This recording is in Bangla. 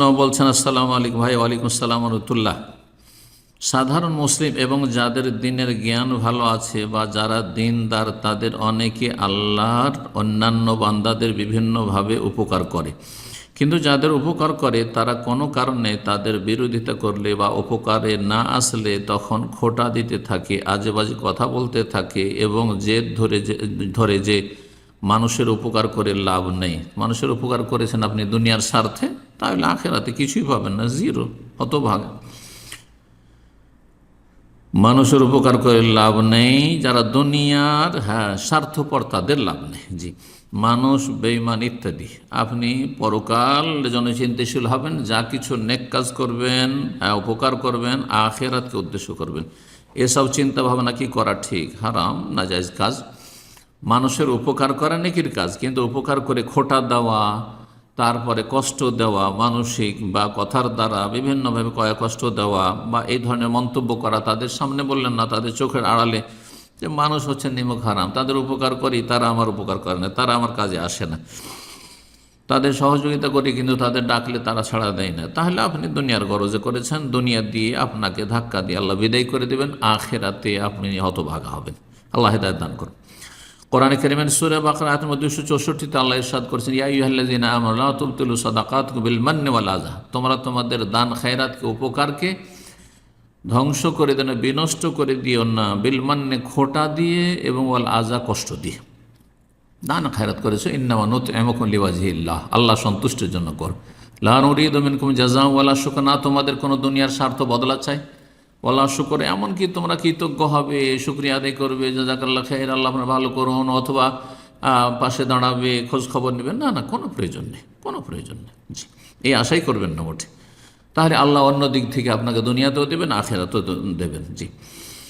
প্রশ্ন বলছেন, আসসালামু আলাইকুম ভাই, ওয়ালাইকুম আসসালাম রহমতুল্লাহ। সাধারণ মুসলিম এবং যাদের দিনের জ্ঞান ভালো আছে বা যারা দিনদার, তাদের অনেকে আল্লাহর অন্যান্য বান্দাদের বিভিন্নভাবে উপকার করে। কিন্তু যাদের উপকার করে, তারা কোনো কারণে তাদের বিরোধিতা করলে বা উপকারে না আসলে তখন খোটা দিতে থাকে আজে বাজে কথা বলতে থাকে এবং জেদ ধরে যে ধরে যে মানুষের উপকার করে লাভ নেই। মানুষের উপকার করেছেন আপনি দুনিয়ার স্বার্থে? তাহলে আখেরাতে কিছুই পাবেন না, জিরো, হতভাগ। মানুষের উপকার করে লাভ নেই, যারা দুনিয়ার হ্যাঁ স্বার্থপর তাদের লাভ নেই। জি, মানুষ বেইমান ইত্যাদি। আপনি পরকাল জন্য চিন্তাশীল হবেন, যা কিছু নেক কাজ করবেন হ্যাঁ উপকার করবেন, আখেরাতকে উদ্দেশ্য করবেন। এসব চিন্তা ভাবনা কি করা ঠিক? হারাম নাজাইজ কাজ। মানুষের উপকার করা নেকির কাজ, কিন্তু উপকার করে খোটা দেওয়া তারপরে কষ্ট দেওয়া, মানসিক বা কথার দ্বারা বিভিন্নভাবে কয়া কষ্ট দেওয়া বা এই ধরনের মন্তব্য করা তাদের সামনে বললেন না, তাদের চোখের আড়ালে যে মানুষ হচ্ছে নিমক হারাম, তাদের উপকার করি, তারা আমার উপকার করে না, তারা আমার কাজে আসে না। তাদের সহযোগিতা করি, কিন্তু তাদের ডাকলে তারা ছাড়া দেয় না। তাহলে আপনি দুনিয়ার গরজে করেছেন, দুনিয়া দিয়ে আপনাকে ধাক্কা দিয়ে আল্লাহ বিদায় করে দেবেন, আখেরাতে আপনি হতভাগা হবেন। আল্লাহ হেদায়ত দান করুন। কোরআন করিমের সুরে বাকর মধ্যে দুশো চৌষট্টিতে আল্লাহ ইরশাদ করেছেন, ইয়া ইউহাল্লাযিনা আমানু তুবতিলু সাদাকাতকুম বিল মান্নি ওয়াল আযা তোমরা তোমাদের দান খায়রাতকে, উপকারকে ধ্বংস করে দেন, বিনষ্ট করে দিও না। বিল মান্নে, খোটা দিয়ে এবং ওয়াল আজা কষ্ট দিয়ে। দান খায়রাত করেছ, ইন্নামা নুত এমকুম লিওয়াজহিল্লাহ। আল্লাহ সন্তুষ্টের জন্য কর। লান উরিদ মিনকুম জাজা ওয়ালা শুকর, না তোমাদের কোনো দুনিয়ার স্বার্থ বদলা চাই ওয়ালা শুকরে, এমনকি তোমরা কৃতজ্ঞ হবে, শুক্রিয়া আদায় করবে জাকাল্লা খাইর, আল্লাহ আপনার ভালো করুন, অথবা পাশে দাঁড়াবে, খোঁজ খবর নেবেন। না না, কোনো প্রয়োজন নেই, কোনো প্রয়োজন নেই। জি, এই আশাই করবেন না মোটে। তাহলে আল্লাহ অন্য দিক থেকে আপনাকে দুনিয়াতেও দেবেন, আখেরাতেও দেবেন। জি।